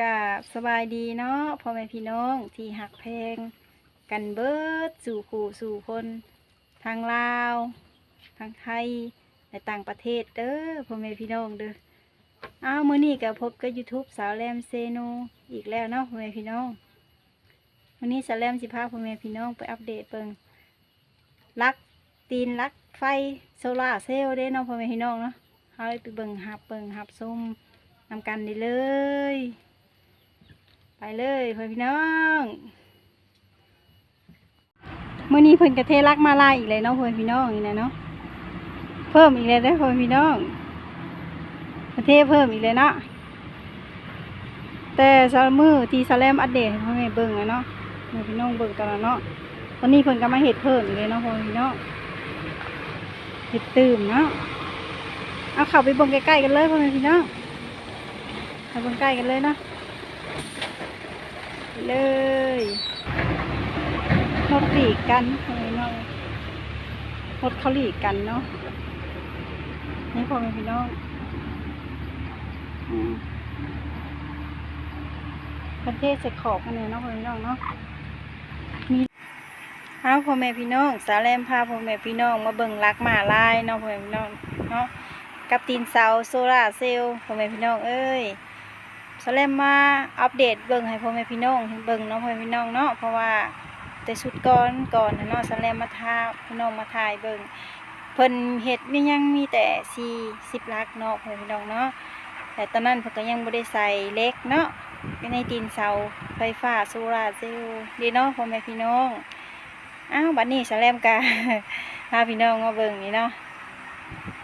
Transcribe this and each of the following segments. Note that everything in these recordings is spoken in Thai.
กับสบายดีเนาะพ่อแม่พี่น้องที่หักเพลง กันเบิดสู่ขู่สู่คนทางลาวทางไทยและต่างประเทศเด้อพ่อแม่พี่น้องเด้ออ้าวมื้อนี้ก็พบกับ YouTube สาวแรมเซโนอีกแล้วเนาะพ่อแม่พี่น้องวันนี้สาวแรมสิพาพ่อแม่พี่น้องไปอัปเดตเบิ่งลักตีนลักไฟโซลาเซลล์เด้เนาะพ่อแม่พี่น้องเนาะเฮาไปเบิ่งหับเบิ่งหับส้มนำกันได้เลย เลยเพื่อนพี่น้องเมื่อนี้เพิ่นกระเทลักมาลายอีกเลยเนาะเพื่อนพี่น้องนี่นะเนาะเพิ่มอีกเลยได้เพื่อนพี่น้องกระเทเพิ่มอีกเลยเนาะแต่ซามือที่ซาแลมอัปเดตให้พ่อแม่เบิ่งอะเนาะเพื่อนพี่น้องเบิ่งตอนเนาะตอนนี้เพิ่นก็มาเห็ดเพิ่มอีกเลยเนาะเพื่อนพี่น้องเห็ดตื่มเนาะเอาเข้าไปเบิ่งใกล้ๆกันเลยเพื่อนพี่น้องไปบนใกล้กันเลยเนาะ เลยรถหลีกกันเฮ้ยน้องรถเขาหลีกกันเนาะนี่พ่อแม่พี่น้องอืมประเทศใส่ขอบกันเนี่ยเนาะพ่อแม่พี่น้องเนาะมีเอาพ่อแม่พี่น้อง สาแลมพาพ่อแม่พี่น้องมาเบิ่งรักหมาลายเนาะพ่อแม่พี่น้องเนาะกับตีนเสาโซลาร์เซลล์พ่อแม่พี่น้องเอ้ย สแลมมาอัปเดตเบิ่งให้พ่อแม่พี่น้องเบิ่งเนาะพ่อแม่พี่น้องเนาะเพราะว่าแต่สุดก่อนก่อนเนาะสแลมมาทาพี่น้องมาถ่ายเบิ่งเพิ่นเฮ็ดมียังมีแต่40ลักเนาะพ่อแม่พี่น้องเนาะแต่ตอนนั้นเพิ่นก็ยังบ่ได้ใส่เล็กเนาะในตีนเสาไฟฟ้าโซลาร์เซลล์ดีเนาะพ่อแม่พี่น้องอ้าวบัดนี้สแลมก็พาพี่น้องมาเบิ่งนี่เนาะ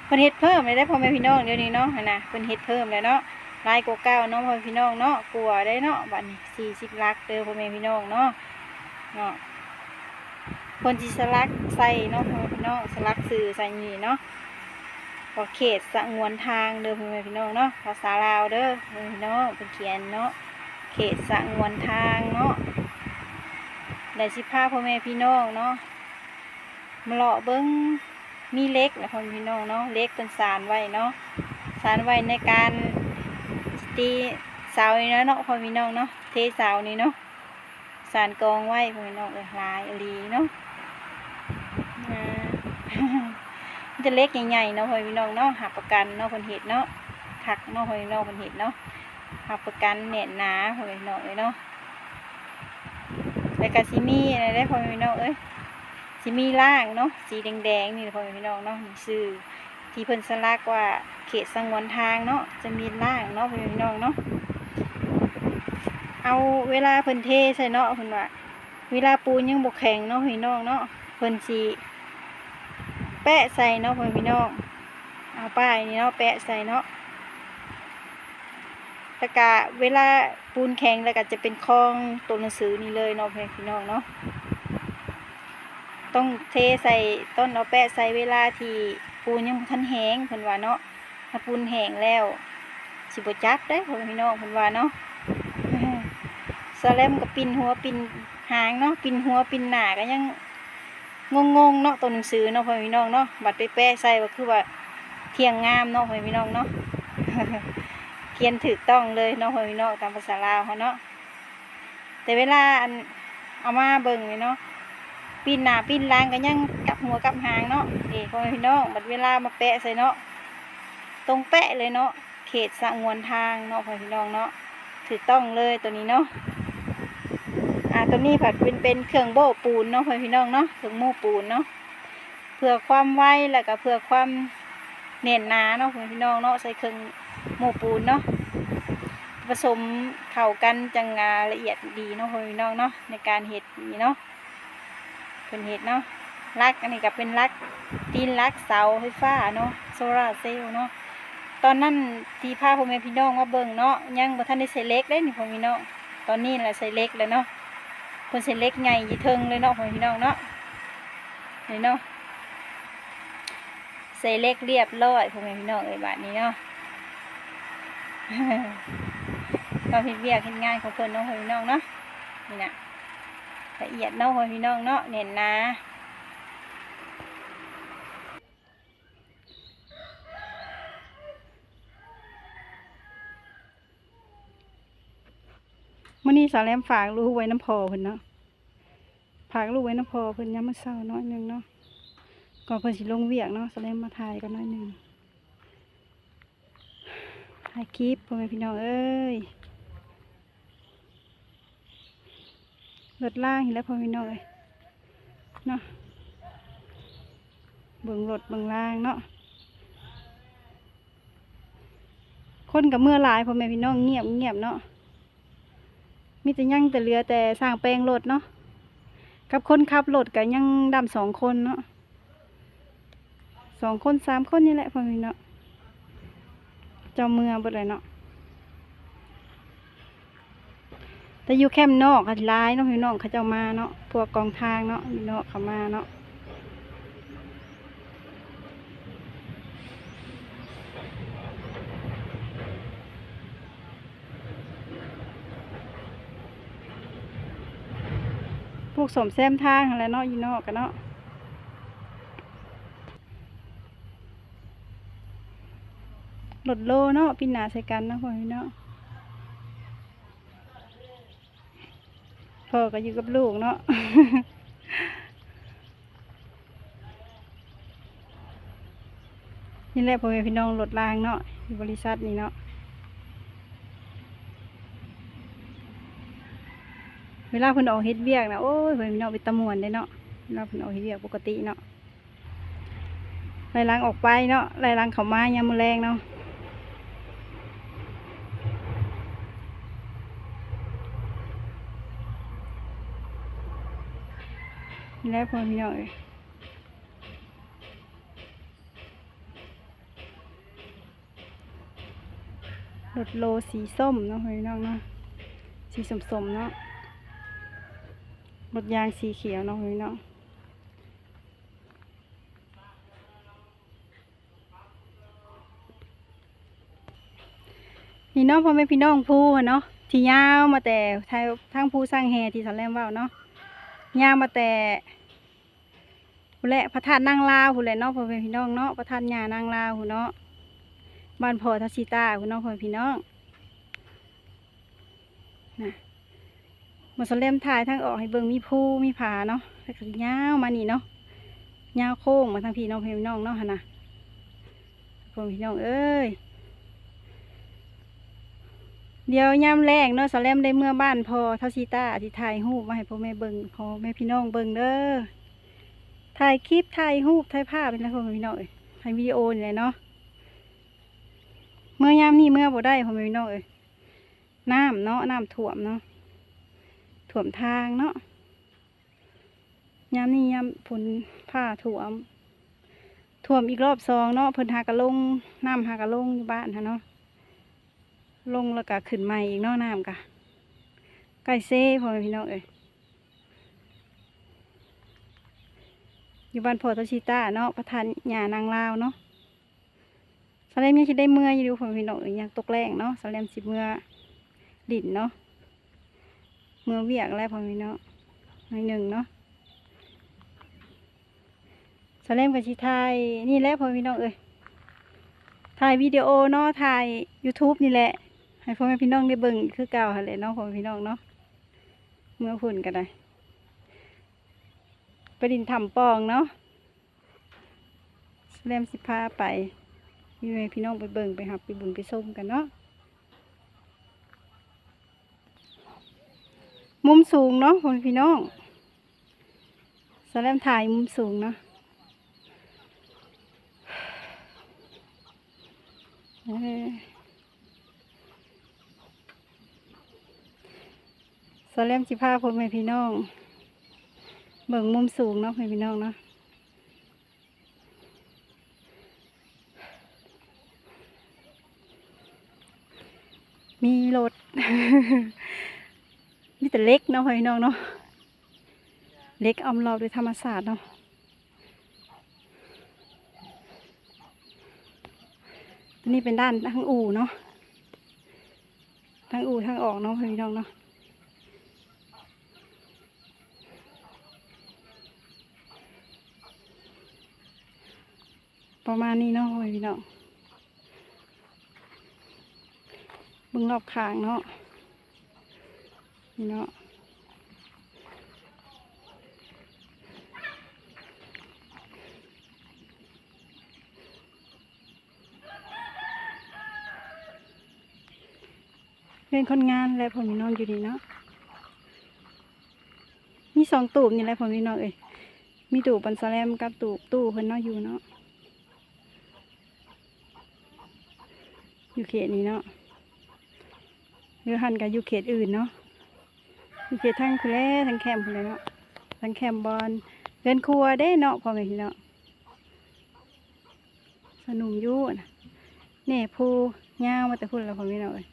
เพิ่นเฮ็ดเพิ่มเลยได้พ่อแม่พี่น้องเดี๋ยวนี้เนาะนะเพิ่นเฮ็ดเพิ่มแล้วเนาะ ลายกว่าเก้าเนาะพ่อพี่น้องเนาะกลัวได้เนาะบัดนี้สี่สิบลักเด้อพ่อแม่พี่น้องเนาะเนาะคนที่สลักใส่เนาะพ่อแม่พี่น้องสลักสื่อใส่นี่เนาะก็เขตสงวนทางเด้อพ่อแม่พี่น้องเนาะภาษาลาวเด้อพ่อแม่พี่น้องเป็นเขียนเนาะเขตสงวนทางเนาะได้สิพาพ่อแม่พี่น้องเนาะมาเลาะเบิ้งมีเล็กนะพ่อพี่น้องเนาะเล็กเป็นสารไว้เนาะสารไว้ในการ ตีเสานี่เนาะเนาะพ่อพี่น้องเนาะเทเสานี่เนาะสารกองไว้พ่อพี่น้องเลยลายหลีเนาะจะเล็กใหญ่ๆเนาะพ่อพี่น้องเนาะหักประกันเนาะคนเห็ดเนาะถักเนาะพ่อพี่น้องคนเห็ดเนาะหักประกันเน็ตหนาพ่อพี่น้องเลยเนาะแล้วก็ซิมี่อะไรได้พ่อพี่น้องเอ้ยซิมี่ล่างเนาะสีแดงๆนี่พ่อพี่น้องเนาะนี่ชื่อ ที่เพิ่นสลักว่าเขตสงวนทางเนาะจะมีล่างเนาะพี่น้องเนาะเอาเวลาเพิ่นเทใส่เนาะเพิ่นว่าเวลาปูนยังบกแข็งเนาะพี่น้องเนาะเพิ่นสีแปะใส่เนาะพี่น้องเอาป้ายนี่เนาะแปะใส่เนาะแล้วก็เวลาปูนแข็งแล้วก็จะเป็นคลองตัวหนังสือนี่เลยเนาะพี่น้องเนาะต้องเทใส่ต้นเอาแปะใส่เวลาที่ ปูนยังบ่ทันแห้งเพิ่นว่าเนาะถ้าปูนแห้งแล้วสิบจับได้พ่อพี่น้องเพิ่นว่าเนาะสแลมก็ปินหัวปินหางเนาะปินหัวปินหนาก็ยังงงๆเนาะตัวหนังสือเนาะพ่อพี่น้องเนาะบัดไปแปะใส่ก็คือว่าเที่ยงงามเนาะพ่อพี่น้องเนาะเขียนถูกต้องเลยเนาะพ่อพี่น้องตามภาษาลาวเขาเนาะแต่เวลาอันเอามาเบิ่งนี่เนาะ ปีนหน้าปีนหล่างก็ยังกลับหัวกลับหางเนาะนี่พ่อแม่พี่น้องบัดเวลามาแปะใส่เนาะตรงแปะเลยเนาะเขตสงวนทางเนาะพ่อพี่น้องเนาะถูกต้องเลยตัวนี้เนาะอ่าตัวนี้ผัดเป็นเป็นเครื่องโบ้ปูนเนาะพ่อพี่น้องเนาะเครื่องโม่ปูนเนาะเพื่อความไวแล้วก็เพื่อความเน่นหนาเนาะพ่อพี่น้องเนาะใส่เครื่องโม่ปูนเนาะผสมเข้ากันจังงาละเอียดดีเนาะพ่อพี่น้องเนาะในการเห็ดนี่เนาะ เป็นเห็ดเนาะลักอันนี้ก็เป็นลักตีนลักเสาไฟฟ้าเนาะโซลาเซลล์เนาะตอนนั้นที่พาพ่อแม่พี่น้องมาเบิ่งเนาะยังบ่ทันได้ใส่เล็กได้นี่พ่อแม่พี่น้องตอนนี้แหละใส่เล็กแล้วเนาะเพิ่นใส่เล็กใหญ่ยี่เทิงเลยเนาะพ่อแม่พี่น้องเนาะนี่เนาะใส่เล็กเรียบร้อยพ่อแม่พี่น้องเอ้ยบาดนี้เนาะก็เฮ็ดเวียกเฮ็ดงานของเพิ่นเนาะพ่อแม่พี่น้องเนาะนี่นะ ละเอียดเนาะพ่อพี่น้องเนาะเน้นนะมื่อนี้สาวแหลมฝากลูกไว้น้ำพอเพิ่นเนาะฝากลูกไว้น้ำพอเพิ่นยามมื้อเช้าน้อยนึงเนาะก่อนเพิ่นสิลงเวียกเนาะสาวแหลมมาถ่ายกันน้อยนึงถ่ายคลิปพ่อแม่พี่น้องเอ้ย รถล่างเห็นแล้วพอม่พี่น้องเอ้ยเนาะเบิ่งรถเบิ่งล่างเนาะคนกับเมื่อลายพ่อแม่พี่น้องเงียบเงียบเนาะมีแต่ยั่งแต่เรือแต่สร้างแปลงรถเนาะกับคนขับรถกับยังดำสองคนเนาะสองคนสามคนนี่แหละพ่อแม่พี่เนาะเจ้าเมืองบดเลยเนาะ แต่อยู่แคมนอกค่ะร้ายเนาะพี่น้องเขาเจ้ามาเนาะพวกกองทางเนาะพี่น้องเขามาเนาะพวกสมแซมทางอะไรเนาะอยู่นอกกันเนาะรถโลเนาะปีนาใส่กันเนาะพ่อพี่เนาะ พ่อก็อยู่กับลูกเนาะนี่แหละพ่อแม่พี่น้องรถรางเนาะบริษัทนี่เนาะเวลาเพิ่นออกเฮ็ดเวียกนะโอ้ยเพิ่นเนาะเป็นตะมวนเด้เนาะเวลาเพิ่นออกเฮ็ดเวียกปกติเนาะไล่ล้างออกไปเนาะไล่ล้างเข้ามายามมื้อแรงเนาะนี่ แล้วพอพี่น้องเอ้ยรถโลสีส้มเนาะพี่น้องเนาะสีสมๆเนาะรถยางสีเขียวเนาะพี่น้องนี่เนาะพ่อแม่พี่น้องผู้เนาะที่ยาวมาแต่ทางทางผู้สร้างแฮที่สอนแรมว่าเนาะยาวมาแต่ ผู้แหละพระธาตุนางลาวผู้แหละเนาะพ่อแม่พี่น้องเนาะพระธาตุยานางลาวผู้เนาะบ้านพ่อทัศสีตาผู้เนาะพ่อแม่พี่น้องนะมาสเลมถ่ายทั้งออกให้เบิ่งมีผู้มีผาเนาะแล้วก็ยาวมานี่เนาะยาวโค้งมาทางพี่น้องพี่น้องเนาะหั่นะพ่อพี่น้องเอ้ยเดี๋ยวยามแรงเนาะสแลมได้เมื่อบ้านพอท่าซีตาที่ถ่ายรูมาให้พ่อแม่เบิงพ่อแม่พี่น้องเบิงเด้อ ถ่ายคลิปถ่ายรูปถ่ายภาพเป็นไรพ่อแม่พี่น้องเอ้ยถ่ายวิดีโอนี่แหละเนาะเมื่อยามนี่เมื่อบ่ได้พ่อแม่พี่น้องเอ้ยน้ำเนาะน้ำท่วมเนาะถ่วมทางเนาะยามนี้ยามฝนผ้าถ่วมถ่วมอีกรอบสองเนาะเพิ่นหากระลงน้ำหากระลงอยู่บ้านฮะเนาะลงแล้วก็ขึ้นใหม่อีกเนาะน้ำกะไก่เซ่พ่อแม่พี่น้องเอ้ย อยู่บ้านพ่อตาชิตาเนาะประธานหญ้านางลาวเนาะสแลมยังสิได้เมื่ออยู่พ่อแม่พี่น้องอยยังตกแรงเนาะสแลมสิเมื่อดินเนาะเมื่อเวียกแล้วพอมีเนาะหน่อยหนึ่งเนาะสเลมกับชีไทยนี่แหละพอมีน้องเอ้ยถ่ายวิดีโอเนาะถ่าย YouTube นี่แหละ ให้พ่อแม่พี่น้องได้เบิ่งคือเก่าหั่นแหละเนาะพ่อแม่พี่น้องเนาะเมื่อพุ่นกันได้ ไปดินทำปองเนาะสเลมสิพาไปพี่แม่พี่น้องไปเบิ่งไปหับไปบุญไปส้มกันเนาะมุมสูงเนาะพ่อแม่พี่น้องสแลมถ่ายมุมสูงเนาะเอ้ยสแลมสิพาพ่อแม่พี่น้อง เบิ่งมุมสูงเนาะพี่พี่น้องเนาะมีรถมีแต่เล็กเนาะพี่น้องเนาะเล็กออมรอบด้วยธรรมศาสตร์เนาะนี้เป็นด้านทางอู่เนาะทางอู่ทางออกเนาะพี่น้องเนาะ ประมาณนี้เนาะพี่น้องบึงรอบข้างเนาะนี่เนาะเป็นคนงานและผมมีน้องอยู่ดีเนาะ มีสองตูบนี่แหละผมมีน้องเอ้ยมีตูบปันสแลมกับตูบตู้เพิ่นเนาะอยู่เนาะ อยู่เขตนี้เนาะหรือหันกับอยู่เขตอื่นเนาะอยู่เขตทั้งคุแลทั้งแคมป์คุแลเนาะทั้งแคมป์บอลเรือนครัวได้เนาะพ่อแม่พี่เนาะสนุมยู่นะเนี่ยผู้ย่าวมาแต่พูดแล้วพ่อแม่เนาะเอ้ย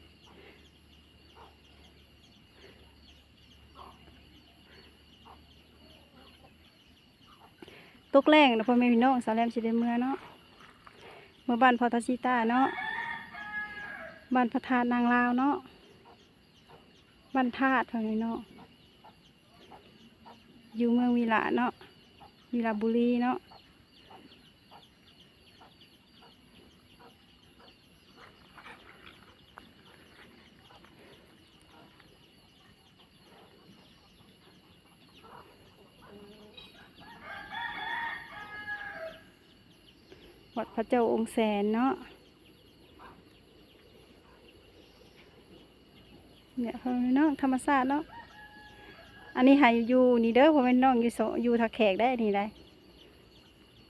ตกแรงนะพ่อแม่พี่น้องสาวแรมสิได้เมื่อเนาะเมื่อบ้านพอทาซิตาเนาะ บ้านพระธาตุนางลาวเนาะบ้านธาตุพ่อแม่พี่น้องอยู่เมืองวีระเนาะวีระบุรีเนาะวัดพระเจ้าองค์แสนเนาะ เนี่ยพ่อแม่น้องธรรมศาตร์เนาะอันนี้หายอยู่นี่เด้อพ่อแม่พี่น้องอยู่โสอยู่ทักแขกได้นี่ได้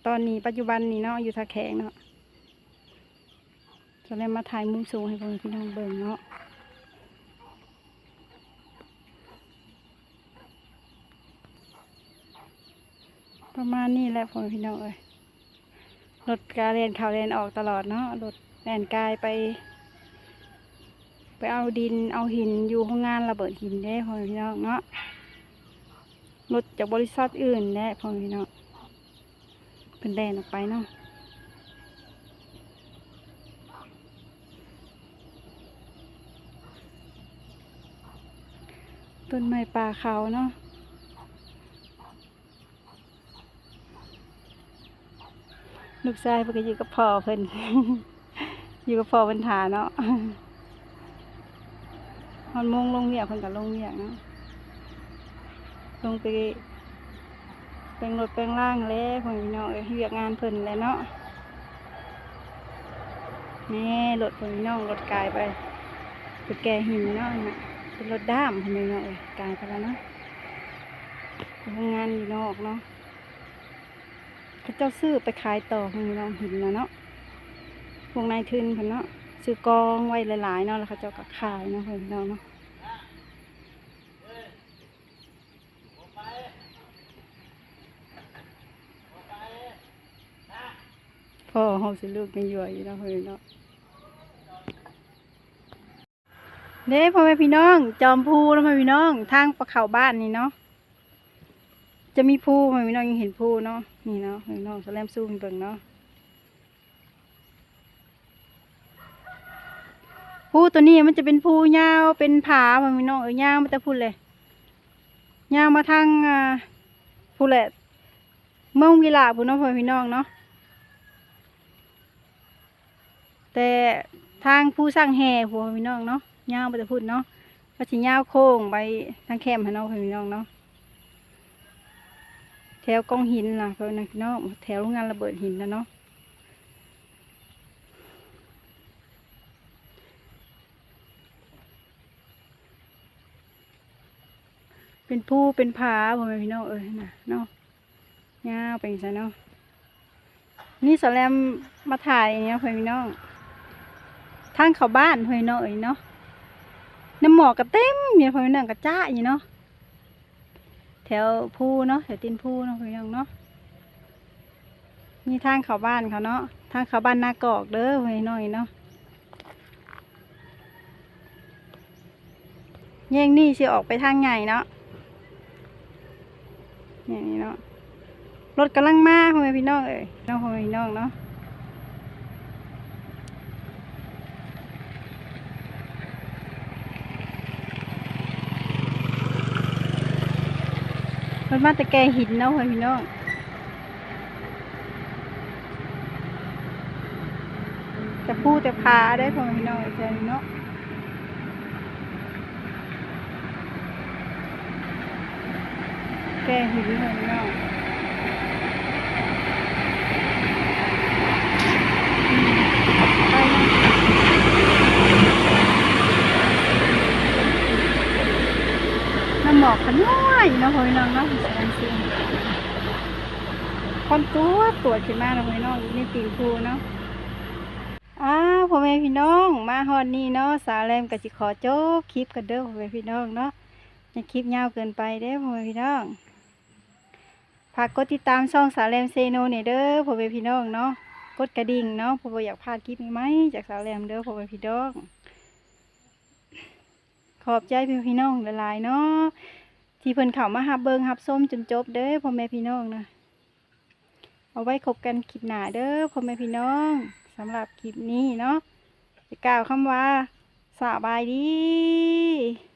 ตอนนี้ปัจจุบันนี่เนาะอยู่ทักแขกเนาะจะเลยมาถ่ายมุมสูงให้พ่อพี่น้องเบิ่งเนาะประมาณนี้แหละพ่อพี่น้องเอ้ยรถกาเรนข่าวเรนออกตลอดเนาะรถแล่นกายไป ไปเอาดินเอาหินอยู่ห้องงานระเบิดหินได้พ่อพี่น้องเนาะรถจากบริษัทอื่นได้พ่อพี่น้องเป็นแดนออกไปเนาะต้นไม้ป่าเขาเนาะลูกชายเพิ่นก็อยู่กับพ่อเพิ่นอยู่กับพ่อเพิ่นถาเนาะ ฮอนมงลงเวียเพิ่นก็ลงเวียเนาะลงไปแปลงรถแปลงล่างแล้วพ่อพี่น้องเอ้ยเวียกงานเพิ่นแล้วเนาะแนี่รถพ่อพี่น้องรถกายไปไปแก่หินเนาะนะเป็นรถด้ามพ่อพี่น้องเอ้ยกายไปแล้วเนาะทำงานอยู่นอกเนาะเขาเจ้าซื้อไปขายต่อพ่อพี่น้องหินนะเนาะพวกนายทุนเพิ่นเนาะ ซื้อกองไว้หลายๆเนาะแล้วเขาเจ้าก็ขายเนาะเพิ่นเนาะเนาะพ่อเฮาสิลูกยังอยู่อยู่เนะเพิ่อนเนาะเด้พ่อแม่พี่น้อง จอมภูแล้วพ่อแม่พี่น้องทางปะเขาบ้านนี่เนาะจะมีภูพ่อแม่พี่น้องยังเห็นภูเนาะนี่เนาะพ่อแม่พี่น้องแสลมซูมเบิ่งเนาะ ผู้ตัวนี้มันจะเป็นผู้ยาวเป็นผามันมีน้องเอ้ยยาวมาแต่พูดเลยยาวมาทางอ่าพูดแหละเมืองวิลาพูน้องพ่อพี่น้องเนาะแต่ทางผู้สร้างแห่พูพี่น้องเนาะยาวมาแต่พูดเนาะก็สิยาวโค้งไปทางแคมป์ให้น้องพ่อพี่น้องเนาะแถวกองหินล่ะพ่อพี่น้องแถวโรงงานระเบิดหินนะเนาะ เป็นผู้เป็นผาพ่อแม่พี่น้องเอ้ยนะเนาะยาวไปซะเนาะนี่สแลมมาถ่ายอย่างเงี้ยพ่อแม่พี่น้องทางเขาบ้านพี่น้องเอ้ยเนาะน้ำหมอกก็เต็มเนี่ยพ่อแม่พี่น้องก็จ้าอยู่เนาะแถวผู้เนาะแถวตีนผู้เนาะพ่อแม่พี่น้องเนาะนี่ทางเขาบ้านเขาเนาะทางเขาบ้านนากอกเด้อพี่น้องเอ้ยเนาะแย่งนี่สิออกไปทางใหญ่เนาะ อย่างนี้เนาะรถกำลังมาพ่อแม่พี่น้องเอ้ยน้องพ่อแม่พี่น้องเนาะรถมาต่แกหินเนาะพ่อพี่น้องแต่พูดแต่พาได้พ่อพี่น้องเอ้ยเจอเนาะ ก้หินพ่อแม่พี่น้องอืมไปนะน้ำหมอกขน้อยนะพ่อแม่พี่น้องเนาะแสดงเสียงคนตัวตรวจขึ้นมาเนาะพ่อแม่พี่น้องอยู่ตีนภูเนาะอ้าพ่อแม่พี่น้อง มาฮอดนี่เนาะสาแรมก็สิขอจบคลิปกันเด้อพ่อแม่พี่น้องเนาะอย่าคลิปยาวเกินไปเด้อพ่อแม่พี่น้องากกดติดตามช่องสาวแรมเซโนเนี่ยเด้อพ่อแม่พี่น้องเนาะกดกระดิ่งเนาะพราะว่อยากพลาดคลิปใหมจากสาวแรมเด้อพ่อแม่พี่น้องขอบใจพี่พี่น้องหลายๆเนาะที่เพิ่นเข้ามาหับเบิงหับส้มจนจบเด้อพ่อแม่พี่น้องนะเอาไว้คบกันคลิปหน้าเด้อพ่อแม่พี่น้องสำหรับคลิปนี้เนาะจะกล่าวคำว่าสบายดี